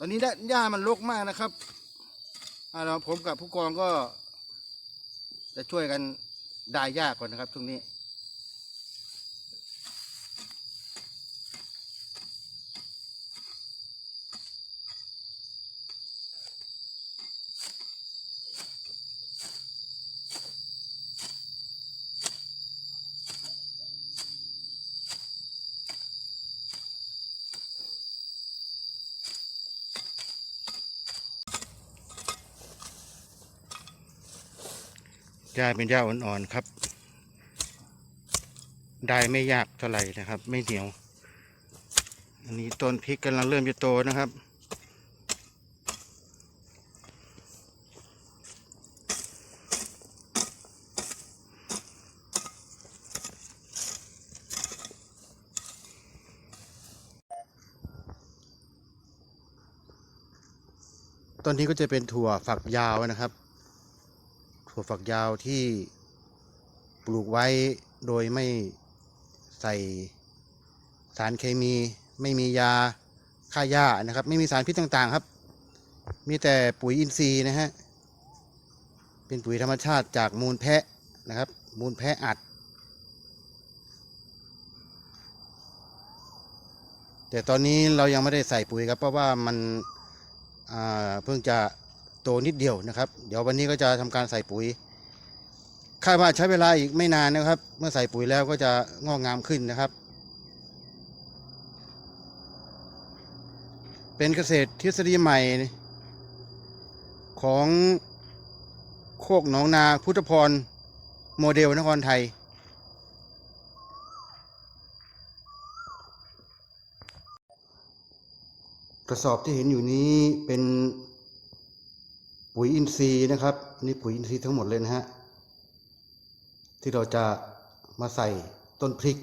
ตอนนี้ได้หญ้ามันรกมากนะครับอ่าเราผมกับผู้กองก็ จะช่วยกันได้หญ้าก่อนนะครับช่วงนี้ หญ้าเป็นหญ้าอ่อนๆครับ ได้ไม่ยากเท่าไหร่นะครับ ไม่เหนียว อันนี้ต้นพริกกำลังเริ่มจะโตนะครับต้นนี้ก็จะเป็นถั่วฝักยาวนะครับ ถั่วฝักยาวที่ปลูกไว้โดยไม่ใส่สารเคมีไม่มียาฆ่าหญ้านะครับ ไม่มีสารพิษต่างๆครับ มีแต่ปุ๋ยอินทรีย์นะฮะเป็นปุ๋ยธรรมชาติจากมูลแพะนะครับ มูลแพะอัด แต่ตอนนี้เรายังไม่ได้ใส่ปุ๋ยครับเพราะว่ามันเพิ่งจะ ตนิดเดียวนะครับ เดี๋ยววันนี้ก็จะทำการใส่ปุ๋ยคาดว่าใช้เวลาอีกไม่นานนะครับ เมื่อใส่ปุ๋ยแล้วก็จะงอกงามขึ้นนะครับ เป็นเกษตรทฤษฎีใหม่ ของโคกหนองนาพุทธพรโมเดลนครไทยกระสอบที่เห็นอยู่นี้เป็น ปุ๋ยอินทรีย์นะครับนี่ปุ๋ยอินทรีย์ทั้งหมดเลยนะฮะที่เราจะมาใส่ต้นพริก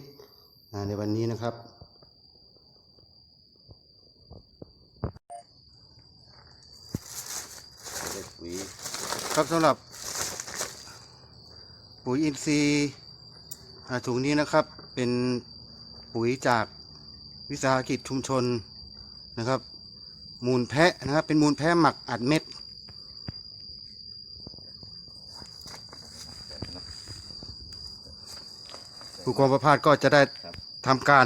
ในวันนี้นะครับ ครับสำหรับปุ๋ยอินทรีย์ถุงนี้นะครับเป็นปุ๋ยจากวิสาหกิจชุมชนนะครับ มูลแพะนะครับ เป็นมูลแพะหมักอัดเม็ด ผู้กองประพาสก็จะได้ครับ ทำการ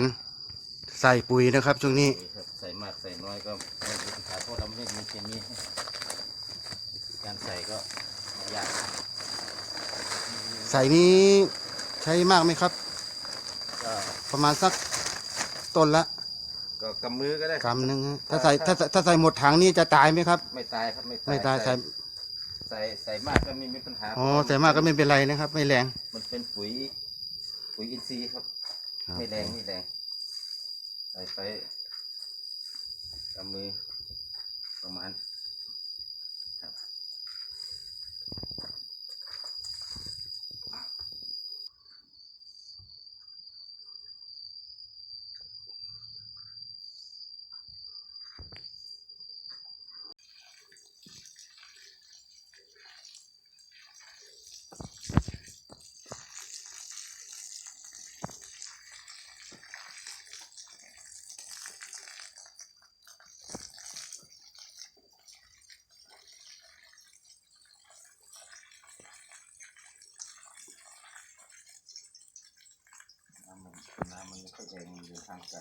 ใส่ปุ๋ยนะครับ ช่วงนี้ปุ๋ยครับใส่มากใส่น้อยก็ไม่เป็นปัญหาเพราะเราไม่มีเคมีการใส่ก็ไม่ยากใส่นี้ใช้มากไหมครับ ก็ประมาณสักต้นละก็กำมือก็ได้กำหนึ่งฮะถ้าใส่ถ้าใส่ถ้าใส่หมดถังนี่จะตายไหมครับ ไม่ตายครับไม่ไม่ตายใส่ใส่ใส่มากก็ไม่มีปัญหาอ๋อใส่มากก็ไม่เป็นไรนะครับ ไม่แรงมันเป็นปุ๋ย ปุ๋ยอินทรีย์ครับไม่แรงไม่แรงใส่ไปกำมือประมาณครับ น้ำมันน้ำมันไม่ค่อยแรงมันอยู่ทางไกล